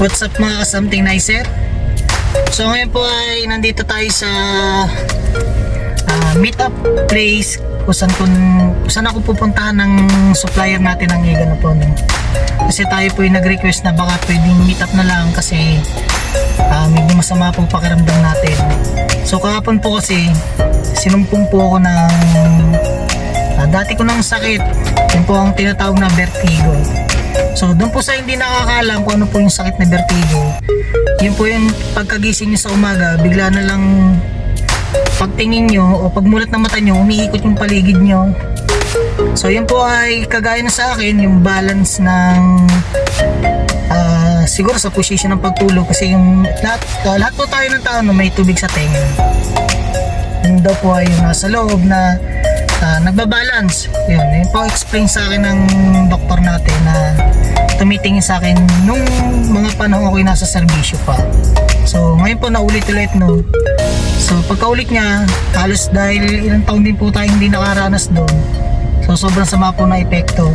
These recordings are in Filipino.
What's up mga something nicer? So ngayon po ay nandito tayo sa ah, meetup place kung saan, kung, saan ako pupuntahan ng supplier natin ng Iga na po. No? Kasi tayo po ay nag-request na baka pwedeng meetup na lang kasi ah, medyo masama po pakiramdam natin. So kahapon po kasi sinumpong po ako ng ah, dati ko ng sakit. Yun po ang tinatawag na vertigo. So doon po sa hindi nakakaalam kung ano po yung sakit na vertigo, yun po yung pagkagising nyo sa umaga, bigla na lang pagtingin nyo o pagmulat ng mata nyo, umiikot yung paligid nyo. So yun po ay kagaya na sa akin, yung balance ng ah, siguro sa position ng pagtulog kasi yung lahat, ah, lahat po tayo ng tao na may tubig sa tenga. Yun daw po ay yung nasa loob na ah, nagbabalance. Yun, yun po explain sa akin ng doktor natin na tumitingin sa akin nung mga panahon ako'y nasa serbisyo pa. So, ngayon po naulit ulit no. So, pagkaulit niya, halos dahil ilang taon din po tayo hindi nakaranas doon. So, sobrang sama po na epekto.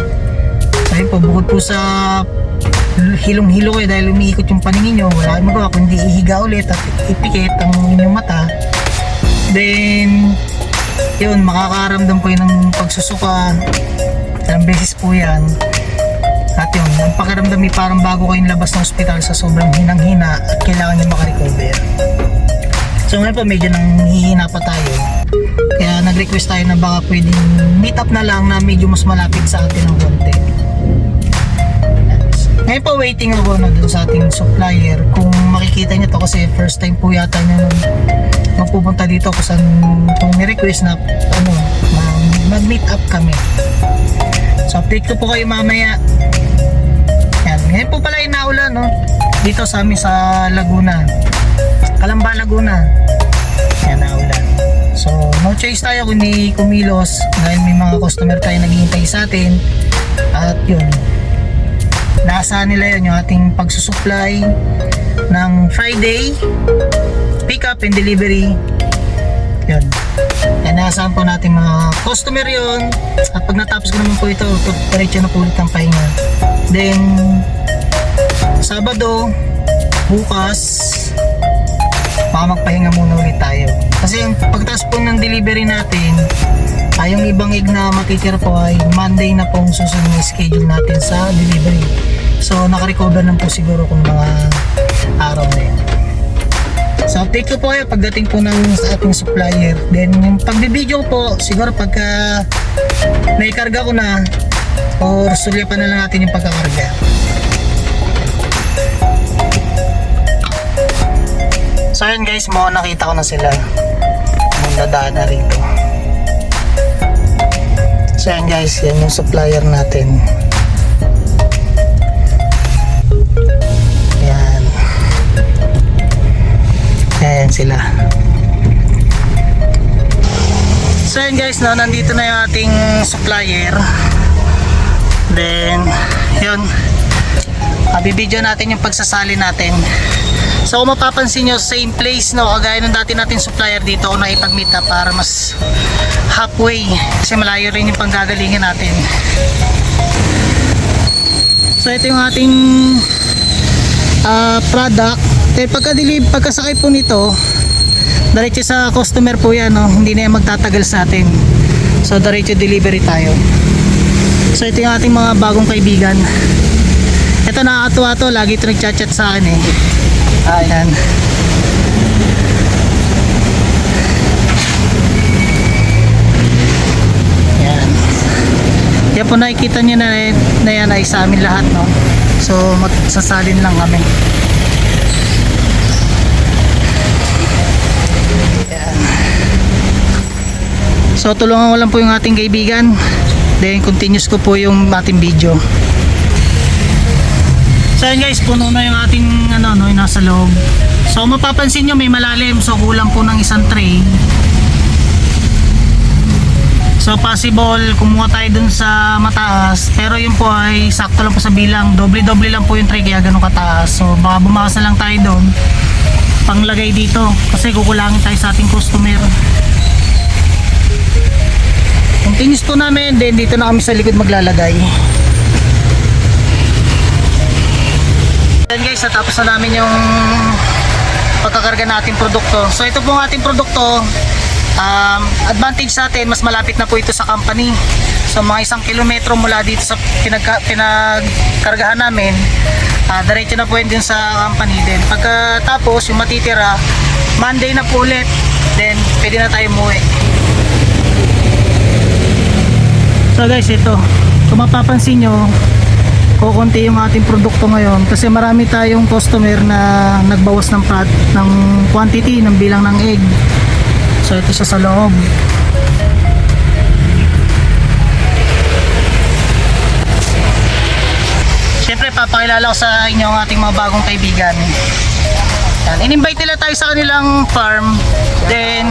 So, po, bukod po sa hilong-hilo kayo dahil umiikot yung paningin nyo, wala kayong magawa kundi ihiga ulit at ipikit ang inyong mata. Then, yun, makakaramdam ko yun ng pagsusuka. Ilang beses po yan. At yun, ang pakiramdam ay parang bago kayong labas ng ospital sa sobrang hinang-hina at kailangan nyo makarecover. So ngayon po medyo nanghihina pa tayo. Kaya nag-request tayo na baka pwedeng meet up na lang na medyo mas malapit sa atin ng konti. Ngayon po waiting ako na dun sa ating supplier kung makikita niyo to kasi first time po yata niya nung magpupunta dito kung saan ni-request na ano, ma- mag-meet up kami. So update ko po kayo mamaya. Yan. Ngayon po pala inaulan no. Dito sa amin sa Laguna. Kalamba Laguna. Yan naulan. So no choice tayo kundi kumilos dahil may mga customer tayo naghihintay sa atin. At yun. Nasa nila yun yung ating pagsusupply ng Friday pick up and delivery. Yun. Kaya naasahan po natin mga customer yon At pag natapos ko naman po ito, to- diretso na po ulit ang pahinga. Then, Sabado, bukas, Kasi yung pagtas po ng delivery natin, ay yung ibang egg na matitira po ay Monday na pong susunod na schedule natin sa delivery. So, nakarecover na po siguro kung mga araw na yun. So update ko po kayo pagdating po ng sa ating supplier. Then yung pagbibideo po, siguro pagka naikarga ko na or sulyapan na lang natin yung pagkakarga. So yun guys, mo nakita ko na sila. Dadaan na rito. So yan guys, yan yung supplier natin. Yan. Ayan sila. So yun guys, no, nandito na yung ating supplier. Then, yun. Abibideo natin yung pagsasali natin. So kung mapapansin nyo, same place no, kagaya ng dati natin supplier dito ako nakipag-meet up para mas halfway. Kasi malayo rin yung panggagalingan natin. So ito yung ating ah, product. Then pagka pagkasakay po nito, diretso sa customer po yan, no? hindi na yan magtatagal sa atin. So diretso delivery tayo. So ito yung ating mga bagong kaibigan. Ito nakakatuwa to, lagi ito nagchat-chat sa akin eh. Ayan. Yan. Yan po nakikita nyo na, na yan ay sa amin lahat no. So magsasalin lang kami. Yan. So tulungan ko lang po yung ating kaibigan. Then continuous ko po yung ating video. So yun guys, puno na yung ating ano, no, yung nasa loob. So kung mapapansin nyo may malalim, so kulang po ng isang tray. So possible kumuha tayo dun sa mataas, pero yun po ay sakto lang po sa bilang, doble-doble lang po yung tray kaya ganun kataas. So baka bumakas na lang tayo doon panglagay dito kasi kukulangin tayo sa ating customer. Continuous po namin, then dito na kami sa likod maglalagay. Then guys, natapos na namin yung pagkakarga nating produkto. So ito po ang ating produkto. Um, advantage natin, mas malapit na po ito sa company. So mga isang kilometro mula dito sa pinagka, pinagkargahan namin, uh, diretso na po yun din sa company. Then pagkatapos, yung matitira, Monday na po ulit. Then pwede na tayo umuwi. So guys, ito. Kung mapapansin nyo, kukunti yung ating produkto ngayon kasi marami tayong customer na nagbawas ng pad, ng quantity ng bilang ng egg. So ito siya sa loob. Siyempre papakilala ko sa inyo ang ating mga bagong kaibigan. Yan. In-invite nila tayo sa kanilang farm. Then,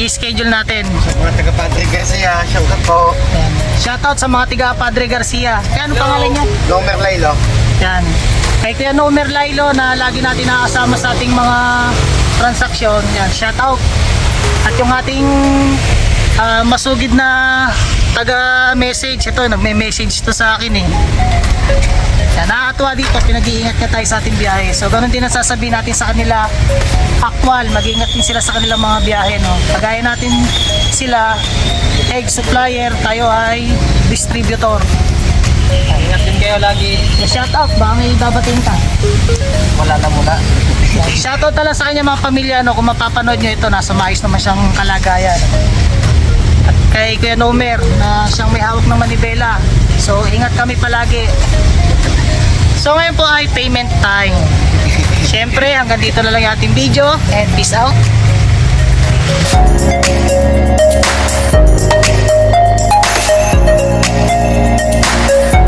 i-schedule natin. Mga taga Padre Garcia, shoutout po. Yan. Shoutout sa mga tiga Padre Garcia. Kaya ano pangalan niya? Lomer Laylo. Yan. Kay Kuya Nomer Lailo na lagi natin nakasama sa ating mga transaksyon. Yan, shout out. At yung ating ah, masugid na taga-message. Ito, nagme-message to sa akin eh. Yan, nakakatuwa dito. Pinag-iingat niya tayo sa ating biyahe. So, ganun din ang sasabihin natin sa kanila. Actual, mag-iingat din sila sa kanilang mga biyahe. No? Kagaya natin sila, egg supplier, tayo ay distributor. Ingat din kayo lagi. Shout out, baka may babatiin ka. Wala na muna. Shoutout na lang sa kanya mga pamilya no, kung mapapanood nyo ito, nasa maayos naman siyang kalagayan at kay Kuya Nomer na siyang may hawak ng manibela. So ingat kami palagi. So ngayon po ay payment time. Siyempre hanggang dito na lang yung ating video and peace out. Thank you.